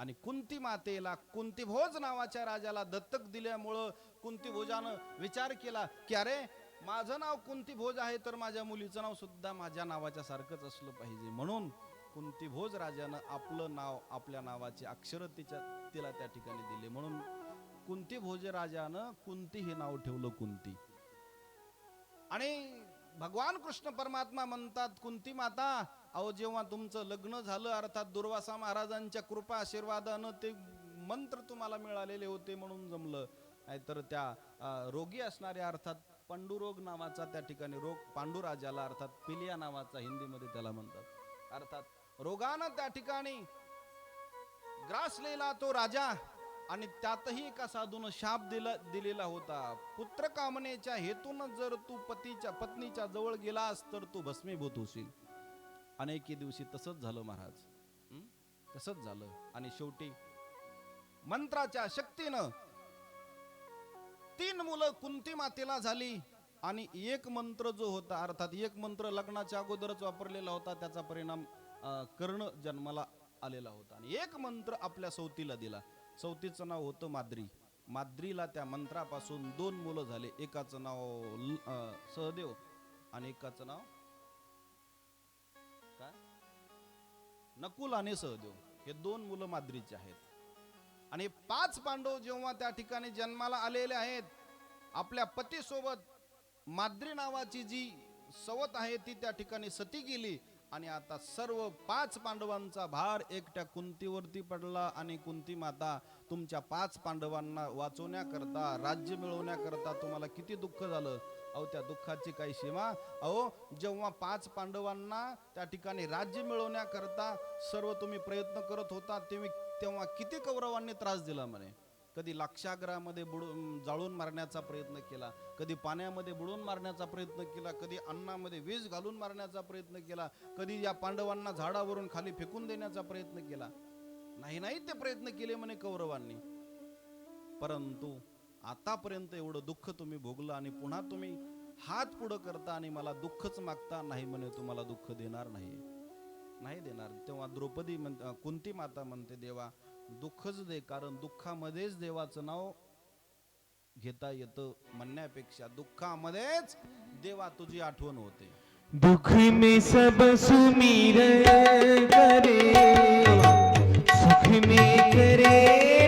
आणि कुंती मातेला कुंतीभोज नावाच्या राजाला दत्तक दिल्यामुळं कुंतीभोजानं विचार केला की अरे माझं नाव कुंतीभोज आहे तर माझ्या मुलीचं नाव सुद्धा माझ्या नावाच्या सारखंच असलं पाहिजे. म्हणून कुंतीभोज राजानं आपलं नाव आपल्या नावाची अक्षर तिच्या तिला त्या ठिकाणी दिले. म्हणून कुंतीभोज राजानं कुंती हे नाव ठेवलं कुंती. आणि भगवान कृष्ण परमात्मा म्हणतात कुंती माता अहो जेव्हा तुमचं लग्न झालं अर्थात दुर्वासा महाराजांच्या कृपा आशीर्वादानं ते मंत्र तुम्हाला मिळालेले होते म्हणून जमलं. नाहीतर त्या रोगी असणाऱ्या अर्थात पांडुरोग नावाचा त्या ठिकाणी रोग पांडुराजाला अर्थात पिलिया नावाचा हिंदीमध्ये त्याला म्हणतात. अर्थात रोगानं त्या ठिकाणी ग्रासलेला तो राजा आणि त्यातही एका साधून शाप दिला दिलेला होता. पुत्र कामनेच्या हेतून जर तू पतीच्या पत्नीच्या जवळ गेलास तर तू भस्मीभूत होशील. अनेके दिवशी तसंच झालं महाराज. तसंच झालं. आणि शेवटी मंत्राच्या शक्तीनं तीन मुलं कुंती मातेला झाली आणि एक मंत्र जो होता अर्थात एक मंत्र लग्नाच्या अगोदरच वापरलेला होता त्याचा परिणाम कर्ण जन्माला आलेला होता. आणि एक मंत्र आपल्या सौतीला दिला. सौतीचं नाव होतं माद्री. माद्रीला त्या मंत्रापासून दोन मुलं झाले. एकाचं नाव सहदेव आणि एकाचं नाव नकुल आणि सहदेव हे दोन मुलं माद्रीचे आहेत. आणि पाच पांडव जेव्हा त्या ठिकाणी जन्माला आलेले आहेत आपल्या पतीसोबत माद्री नावाची जी सवत आहे ती त्या ठिकाणी सती गेली आणि आता सर्व पाच पांडवांचा भार एकट्या कुंतीवरती पडला आणि कुंती माता तुमच्या पाच पांडवांना वाचवण्याकरता राज्य मिळवण्याकरता तुम्हाला किती दुःख झालं? अहो त्या दुःखाची काही सीमा. अहो जेव्हा पाच पांडवांना त्या ठिकाणी राज्य मिळवण्याकरता सर्व तुम्ही प्रयत्न करत होता तुम्ही तेव्हा किती कौरवांनी त्रास दिला म्हणे? कधी लाक्षाग्रहामध्ये बुडून जाळून मारण्याचा प्रयत्न केला कधी पाण्यामध्ये बुडून मारण्याचा प्रयत्न केला कधी अन्नामध्ये वीज घालून मारण्याचा प्रयत्न केला कधी या पांडवांना झाडावरून खाली फेकून देण्याचा प्रयत्न केला. नाही नाही ते प्रयत्न केले म्हणे कौरवांनी. परंतु आतापर्यंत एवढं दुःख तुम्ही भोगलं आणि पुन्हा तुम्ही हात पुढं करता आणि मला दुःखच मागता नाही म्हणे तुम्हाला दुःख देणार नाही. नाही देणार. तेव्हा द्रौपदी म्हण कुंती माता म्हणते देवा दुःखच दे कारण दुःखामध्येच देवाचं नाव घेता येतं म्हणण्यापेक्षा दुःखामध्येच देवा तुझी आठवण होते. दुःख में सब सुमीर करे सुख में करे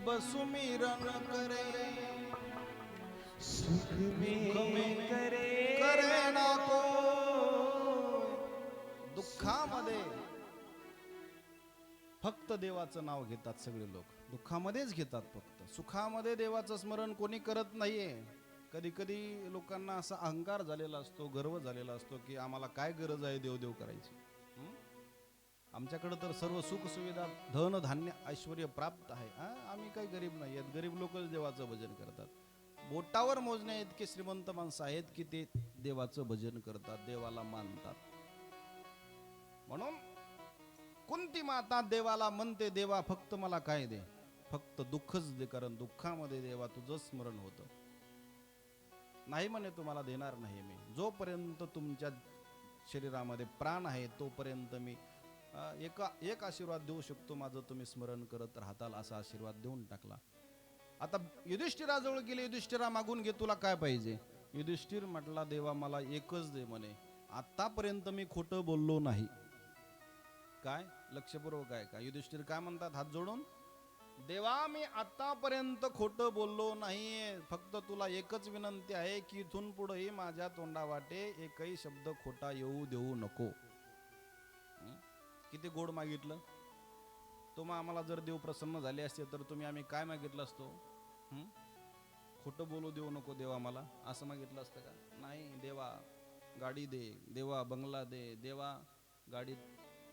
सब सुमिरन करे। सुख में करे करे ना को दुःखामध्ये फक्त देवाचं नाव घेतात सगळे लोक. दुःखामध्येच घेतात फक्त. सुखामध्ये देवाचं स्मरण कोणी करत नाहीये. कधी कधी लोकांना असा अहंकार झालेला असतो गर्व झालेला असतो की आम्हाला काय गरज आहे देव देव करायची? आमच्याकडे तर सर्व सुख सुविधा धन धान्य ऐश्वर प्राप्त आहे हा? आम्ही काही गरीब नाही आहेत. गरीब लोकच देवाचं भजन करतात. बोटावर मोजण्या इतके श्रीमंत माणसं आहेत की ते देवाचं भजन करतात देवाला मानतात. म्हणून कोणती माता देवाला म्हणते देवा फक्त मला काय दे? फक्त दुःखच दे कारण दुःखामध्ये देवा तुझं स्मरण होतं. नाही म्हणे तुम्हाला देणार नाही मी. जोपर्यंत तुमच्या शरीरामध्ये प्राण आहे तोपर्यंत मी एका एक आशीर्वाद देऊ शकतो माझं तुम्ही स्मरण करत राहताल असा आशीर्वाद देऊन टाकला. आता युधिष्ठिराजवळ गेले युधिष्ठिरा मागून घे तुला काय पाहिजे? युधिष्ठिर म्हटला देवा मला एकच दे म्हणे. आतापर्यंत मी खोटं बोललो नाही. काय? लक्षपूर्वक आहे का? युधिष्ठिर काय म्हणतात? हात जोडून. देवा मी आतापर्यंत खोटं बोललो नाही फक्त तुला एकच विनंती आहे की इथून पुढेही माझ्या तोंडावाटे एकही शब्द खोटा येऊ देऊ नको. किती गोड मागितलं? तुम्हा आम्हाला जर देव प्रसन्न झाले असते तर तुम्ही आम्ही काय मागितलं असतो? खोटं बोलू देऊ नको देवा मला असं मागितलं असतं का? नाही देवा गाडी दे. देवा बंगला दे. देवा गाडीत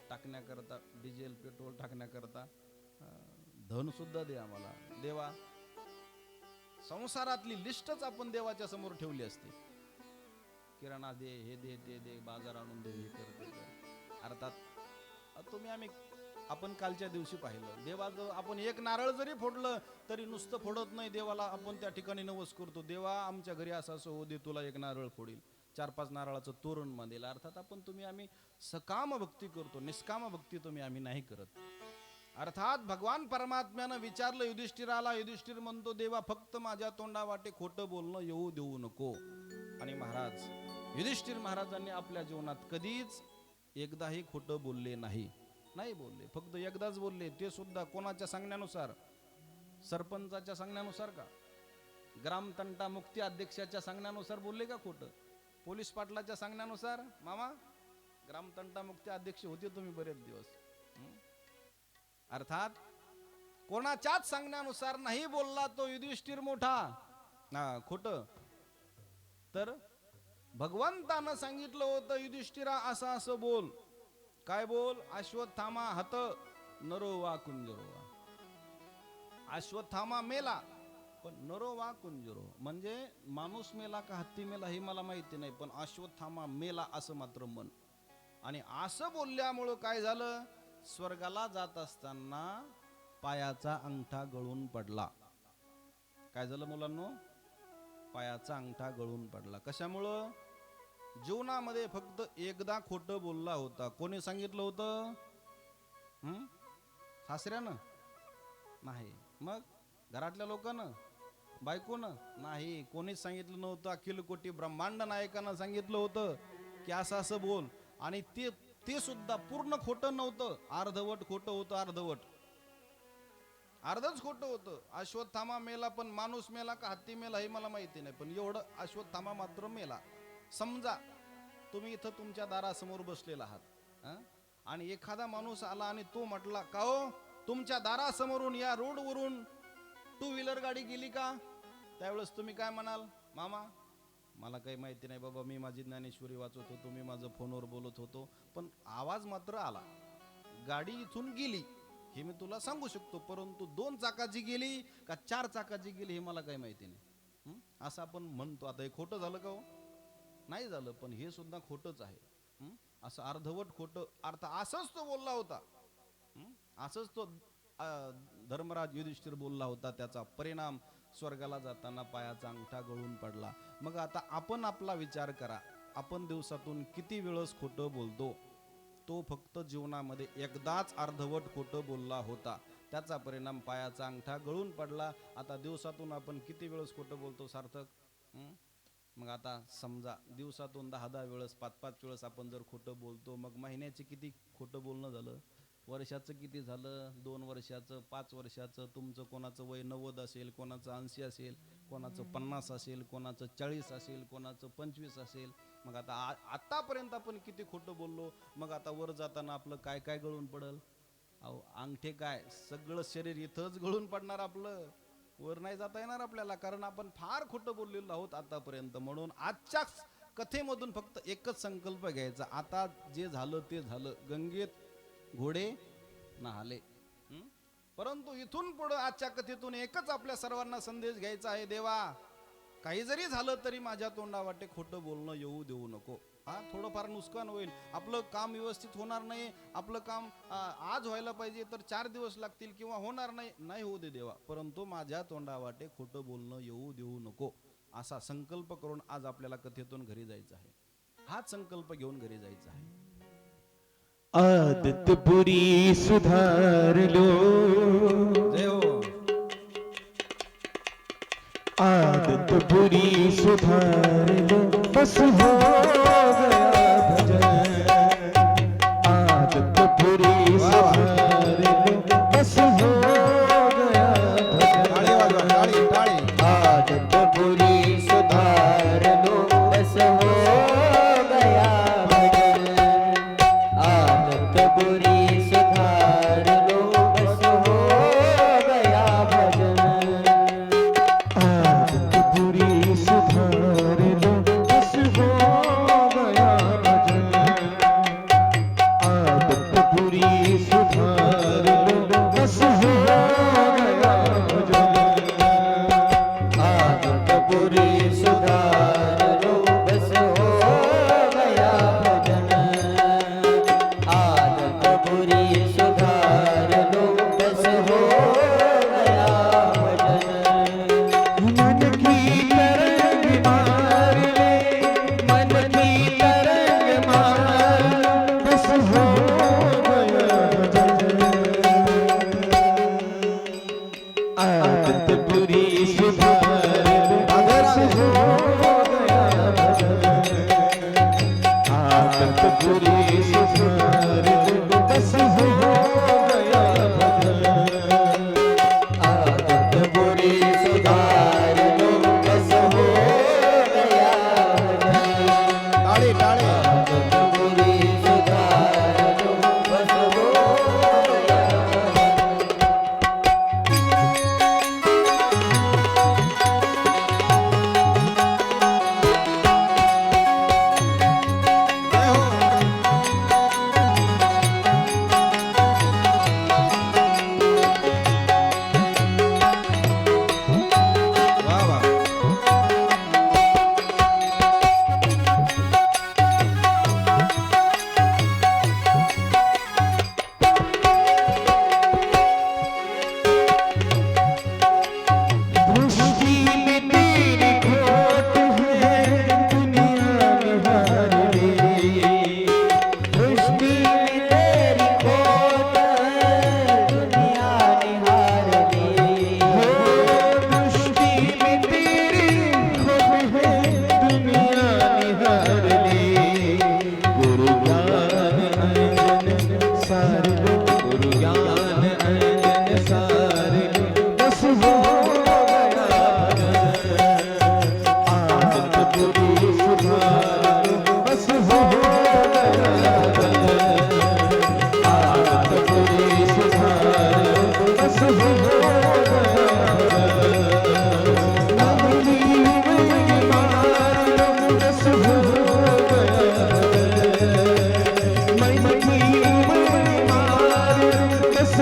टाकण्याकरता डिझेल पेट्रोल टाकण्याकरता धनसुद्धा धन सुद्धा दे आम्हाला. देवा संसारातली लिस्टच आपण देवाच्या समोर ठेवली असते. किराणा दे हे दे ते दे बाजार आणून दे हे कर. अर्थात तुम्ही आम्ही आपण कालच्या दिवशी पाहिलं. देवाचं आपण एक नारळ जरी फोडलं तरी नुसतं फोडत नाही देवाला. आपण त्या ठिकाणी नवस करतो. देवा आमच्या घरी असं असं हो दे तुला एक नारळ फोडील. चार पाच नारळाचं तोरण बांधेल. अर्थात आपण तुम्ही आम्ही सकाम भक्ती करतो. निष्काम भक्ती तुम्ही आम्ही नाही करत. अर्थात भगवान परमात्म्यानं विचारलं युधिष्ठिराला युधिष्ठिर म्हणतो देवा फक्त माझ्या तोंडावाटे खोटं बोलणं येऊ देऊ नको. आणि महाराज युधिष्ठिर महाराजांनी आपल्या जीवनात कधीच एकदाही खोटं बोलले नाही. नाही बोलले फक्त एकदाच बोलले ते सुद्धा कोणाच्या सांगण्यानुसार? सरपंचाच्या सांगण्यानुसार का? ग्रामतंटा मुक्ती अध्यक्षाच्या सांगण्यानुसार बोलले का खोटं? पोलीस पाटलाच्या सांगण्यानुसार? मामा ग्रामतंटा मुक्ती अध्यक्ष होते तुम्ही बरेच दिवस. अर्थात कोणाच्याच सांगण्यानुसार नाही बोलला तो युधिष्ठिर मोठा. हा खोट. तर भगवंतानं सांगितलं होतं युधिष्ठिरा असं असं बोल. काय बोल? अश्वत्थामा हत नरोवा कुंजरोवा कुंजरो अश्वत्थामा मेला पण नरोवा कुंजरो. म्हणजे माणूस मेला का हत्ती मेला हे मला माहिती नाही पण अश्वत्थामा मेला असं मात्र मन आणि असं बोलल्यामुळं काय झालं? स्वर्गाला जात असताना पायाचा अंगठा गळून पडला. काय झालं मुलांनो? पायाचा अंगठा गळून पडला. कशामुळं? जीवनामध्ये फक्त एकदा खोटं बोलला होता. कोणी सांगितलं होतं? हं? सासऱ्यानं? नाही. मग? घरातल्या लोकांना? बायकोनं? नाही. कोणीच सांगितलं नव्हतं. अखिल कोटी ब्रह्मांड नायकानं सांगितलं होतं की असं असं बोल. आणि ते ते सुद्धा पूर्ण खोटं नव्हतं. अर्धवट खोटं होतं अर्धवट. अर्धच खोटं होतं. अश्वत्थामा मेला पण माणूस मेला का हत्ती मेला हे मला माहिती नाही. पण एवढं अश्वत्थामा मात्र मेला. समजा तुम्ही इथं तुमच्या दारासमोर बसलेला आहात आणि एखादा माणूस आला आणि तो म्हटला का हो तुमच्या दारासमोरून या रोडवरून टू व्हीलर गाडी गेली का? त्यावेळेस तुम्ही काय म्हणाल मामा मला काही माहिती नाही बाबा मी माझी ज्ञानेश्वरी वाचत होतो मी माझं फोनवर बोलत होतो पण आवाज मात्र आला. गाडी इथून गेली हे मी तुला सांगू शकतो परंतु दोन चाकाची गेली का चार चाकाची गेली हे मला काही माहिती नाही. असं आपण म्हणतो. आता हे खोटं झालं का हो? नाही झालं पण हे सुद्धा खोटंच आहे. असं अर्धवट खोटं अर्थ असंच तो बोलला होता. असंच तो धर्मराज युधिष्ठिर बोलला होता त्याचा परिणाम स्वर्गाला जाताना पायाचा अंगठा गळून पडला. मग आता आपण आपला विचार करा. आपण दिवसातून किती वेळस खोटं बोलतो? तो फक्त जीवनामध्ये एकदाच अर्धवट खोटं बोलला होता. त्याचा परिणाम पायाचा अंगठा गळून पडला. आता दिवसातून आपण किती वेळच खोटं बोलतो सार्थक? मग आता समजा दिवसातून दहा दहा वेळेस पाच पाच वेळेस आपण जर खोटं बोलतो मग महिन्याचे किती खोटं बोलणं झालं? वर्षाचं किती झालं? दोन वर्षाचं पाच वर्षाचं? तुमचं कोणाचं वय नव्वद असेल कोणाचं ऐंशी असेल कोणाचं पन्नास असेल कोणाचं चाळीस असेल कोणाचं पंचवीस असेल? मग आता आ- आतापर्यंत आपण किती खोटं बोललो? मग आता वर जाताना आपलं काय काय गळून पडल? अहो अंगठे काय? सगळं शरीर इथंच गळून पडणार आपलं. वर नाही जाता येणार आपल्याला कारण आपण फार खोटं बोललेलो आहोत आतापर्यंत. म्हणून आजच्याच कथेमधून फक्त एकच संकल्प घ्यायचा. आता जे झालं ते झालं. गंगेत घोडे नाहले. परंतु इथून पुढे आजच्या कथेतून एकच आपल्या सर्वांना संदेश घ्यायचा आहे देवा काही जरी झालं तरी माझ्या तोंडावाटे खोटं बोलणं येऊ देऊ नको. हा थोडंफार नुकसान होईल. आपलं काम व्यवस्थित होणार नाही आपलं काम आज व्हायला पाहिजे तर चार दिवस लागतील किंवा होणार नाही नाही होऊ दे देवा. परंतु माझ्या तोंडावाटे खोटं बोलणं येऊ देऊ नको असा संकल्प करून आज आपल्याला कथेतून घरी जायचं आहे. हाच संकल्प घेऊन घरी जायचं आहे. आदत बुरी सुधारलो. जय हो. आदत बुरी सुधारलो. बस हो.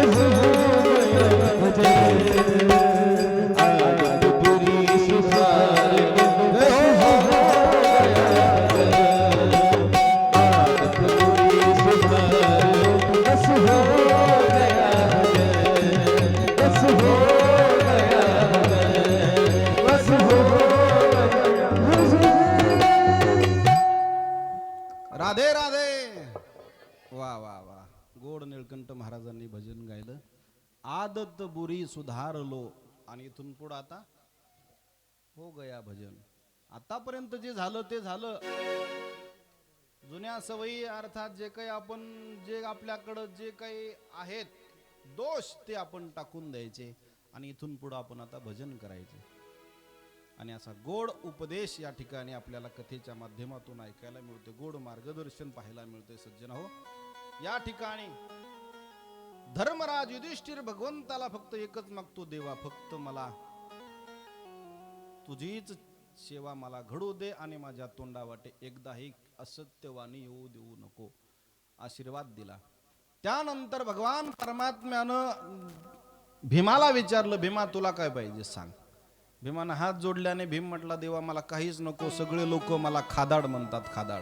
बस आदत बुरी सुधारलो. आणि इथून पुढं आता हो गया भजन. आतापर्यंत जे झालं ते झालं. जुन्या सवयी अर्थात जे काही आपण जे आपल्याकडं जे काही आहेत दोष ते आपण टाकून द्यायचे. आणि इथून पुढं आपण आता भजन करायचे. आणि असा गोड उपदेश या ठिकाणी आपल्याला कथेच्या माध्यमातून ऐकायला मिळते गोड मार्गदर्शन पाहायला मिळते सज्जन हो या ठिकाणी धर्मराज युधिष्ठिर भगवंताला फक्त एकच मागतो देवा फक्त मला तुझीच सेवा मला घडू दे आणि माझ्या तोंडावाटे एकदाही असत्यवाणी येऊ देऊ नको. आशीर्वाद दिला. त्यानंतर भगवान परमात्म्यानं भीमाला विचारलं भीमा तुला काय पाहिजे सांग. भीमानं हात जोडल्याने भीम म्हटला देवा मला काहीच नको सगळे लोक मला खादाड म्हणतात खादाड.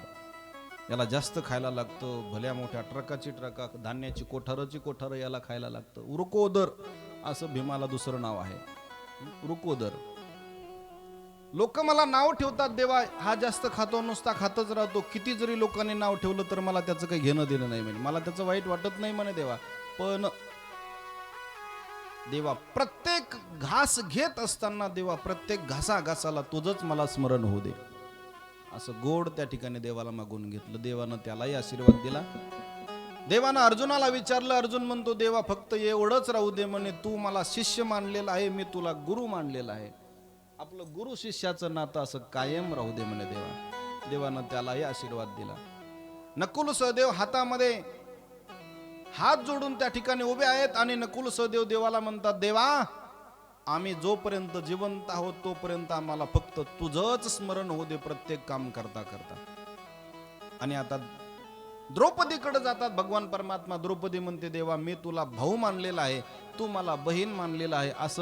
याला जास्त खायला लागतं भल्या मोठ्या ट्रकाची ट्रका धान्याची कोठारची कोठारं याला खायला लागतं. रुकोदर असं भीमाला दुसरं नाव आहे. रुकोदर लोक मला नाव ठेवतात देवा हा जास्त खातो नुसता खातच राहतो. किती जरी लोकांनी नाव ठेवलं तर मला त्याचं काही घेणं देणं नाही म्हणे. मला त्याचं वाईट वाटत नाही म्हणे देवा. पण देवा प्रत्येक घास घेत असताना देवा प्रत्येक घासा घासाला तुझंच मला स्मरण होऊ दे. असं गोड त्या ठिकाणी देवाला मागून घेतलं. देवानं त्यालाही आशीर्वाद दिला. देवानं अर्जुनाला विचारलं अर्जुन म्हणतो देवा फक्त एवढंच राहू दे म्हणे. तू मला शिष्य मानलेला आहे मी तुला गुरु मानलेला आहे. आपलं गुरु शिष्याचं नातं असं कायम राहू दे म्हणे देवा. देवानं त्यालाही आशीर्वाद दिला. नकुल सहदेव हातामध्ये हात जोडून त्या ठिकाणी उभे आहेत आणि नकुल सहदेव देवाला म्हणतात देवा आम्ही जोपर्यंत जिवंत आहोत तोपर्यंत आम्हाला फक्त तुझंच स्मरण होऊ दे प्रत्येक काम करता करता. आणि आता द्रौपदीकडे जातात. भगवान परमात्मा द्रौपदी म्हणते देवा मी तुला भाऊ मानलेला आहे. तू मला बहीण मानलेला आहे. असं